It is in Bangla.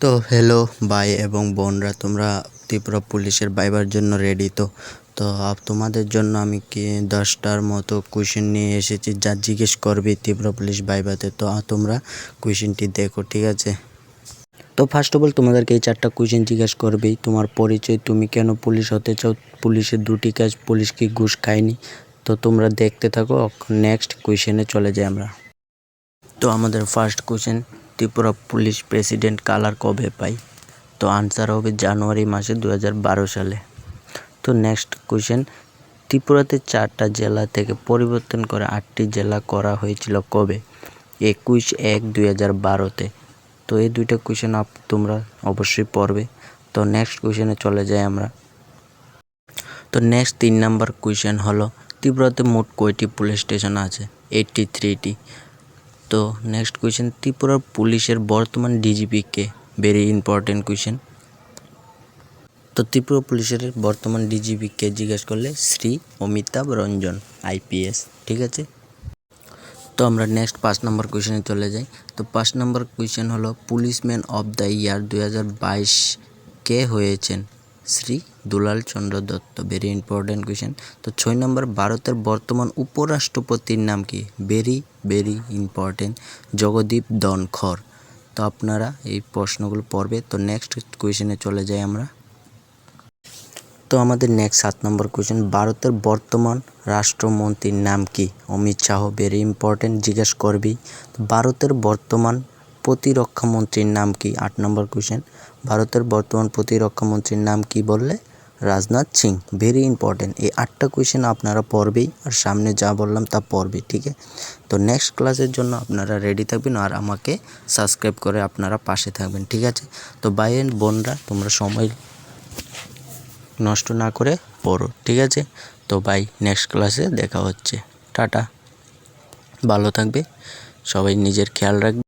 তো হ্যালো ভাই এবং বোনরা, তোমরা ত্রিপুরা পুলিশের বাইবার জন্য রেডি তো। তো তোমাদের জন্য আমি কি দশটার মতো কোয়েশ্চেন নিয়ে এসেছি যা জিজ্ঞেস করবি ত্রিপুরা পুলিশ ভাইবাতে তো। তোমরা কোয়েশ্চেনটি দেখো, ঠিক আছে? তো ফার্স্ট অফ অল তোমাদেরকে এই চারটা কোয়েশ্চেন জিজ্ঞেস করবেই। তোমার পরিচয়, তুমি কেন পুলিশ হতে চাও? পুলিশের দুটি কাজ, পুলিশ কি ঘুষ খায়নি? তো তোমরা দেখতে থাকো নেক্সট কোয়েশ্চেনে চলে যাই আমরা। তো আমাদের first question Tripura police president colour কবে পাই তো আনসার হবে জানুয়ারি মাসে দু হাজার বারো সালে। তো নেক্সট কোশ্চেন ত্রিপুরাতে চারটা জেলা থেকে পরিবর্তন করে আটটি জেলা করা হয়েছিল কবে? একুশ এক দুই হাজার বারোতে তো এই দুইটা কোশ্চেন আপ তোমরা অবশ্যই পড়বে। তো নেক্সট কোশ্চেনে চলে যাই আমরা। তো নেক্সট তিন নাম্বার কোয়েশ্চেন হলো, ত্রিপুরাতে মোট কয়টি পুলিশ স্টেশন আছে? এইটটি থ্রিটি তো নেক্সট কোয়েশ্চেন ত্রিপুরার পুলিশের বর্তমান ডিজিপি কে? ভেরি ইম্পর্টেন্ট কোয়েশ্চেন তো ত্রিপুরা পুলিশের বর্তমান ডিজিপি কে জিজ্ঞেস করলে শ্রী অমিতাভ রঞ্জন আইপিএস ঠিক আছে? তো আমরা নেক্সট পাঁচ নম্বর কোয়েশ্চেনে চলে যাই। তো পাঁচ নম্বর কোয়েশ্চেন হলো পুলিশম্যান অফ দ্য ইয়ার দু হাজার বাইশ কে হয়েছেন? Shri Dulal Chandra Datta very important question তো ছয় নম্বর, ভারতের বর্তমান উপরাষ্ট্রপতির নাম কি? Very very important Jagdeep Dhankhar. তো আপনারা এই প্রশ্নগুলো পড়বে। তো নেক্সট কোয়েশনে চলে যাই আমরা। তো আমাদের নেক্সট সাত নম্বর কোয়েশ্চেন ভারতের বর্তমান রাষ্ট্রমন্ত্রীর নাম কি? অমিত শাহ ভেরি ইম্পর্টেন্ট জিজ্ঞেস করবি ভারতের বর্তমান প্রতিরক্ষা মন্ত্রীর নাম কি? আট নম্বর কোয়েশ্চেন ভারতের বর্তমান প্রতিরক্ষা মন্ত্রীর নাম কি বললে? রাজনাথ সিং ভেরি ইম্পর্টেন্ট এই আটটা কোয়েশ্চেন আপনারা পড়বেই, আর সামনে যা বললাম তা পড়বে ঠিক আছে? তো নেক্সট ক্লাসের জন্য আপনারা রেডি থাকবেন, আর আমাকে সাবস্ক্রাইব করে আপনারা পাশে থাকবেন, ঠিক আছে? তো ভাই এন্ড বোনরা, তোমরা সময় নষ্ট না করে পড়ো, ঠিক আছে? তো বাই নেক্সট ক্লাসে দেখা হচ্ছে। টাটা। ভালো থাকবে। সবাই নিজের খেয়াল রাখবে।